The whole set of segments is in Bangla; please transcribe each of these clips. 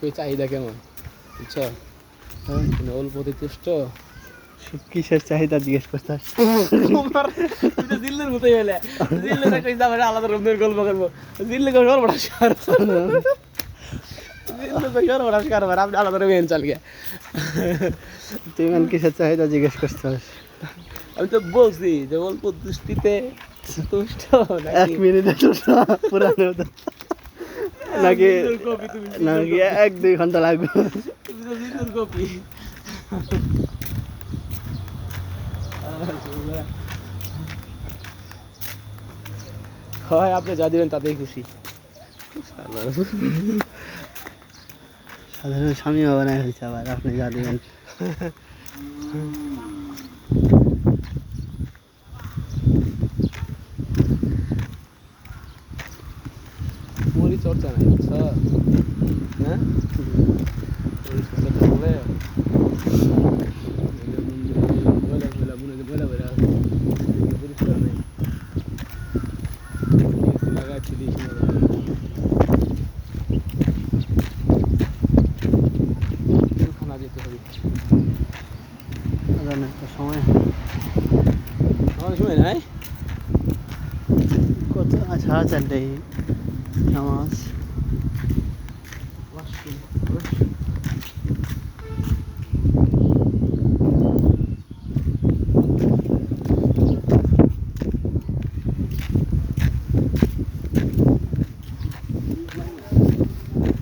কই চাহিদা কেমন? বুঝছ? হ্যাঁ, তুমি অল্পতে তুষ্ট কিসের চাহিদা জিজ্ঞেস করতে তোমার তুই তো দিল্লির মতোই হলে দিল্লির কই যাবে আলাদা রকমের গল্প করব। দিল্লি কই সর্বনাশ সর্বনাশ করবার আপনি আলাদা রকমের চাল গিয়া তুই মানে কিসের চাহিদা জিজ্ঞেস করছিস আমি তো বলছি যে অল্প দৃষ্টিতে তুষ্ট এক মিনিটে পুরানো। নাকি নাকি এক দুই ঘণ্টা লাগবে। কপি হয় আপনি যা দিবেন তাতেই খুশি। সাধারণ স্বামী বাবা নাই হয়েছে আবার আপনি যা দিবেন। হবে আজান একটা সময় সময় নাই কত? আজ সাড়ে চারটায় নামাজ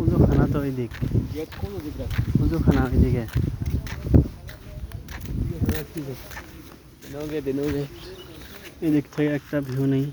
উজুখানা ওই দিক গেট কোন উজুখানা ওই দিকে নৌকে দে নৌকে থেকে একটা ভিউ নেই।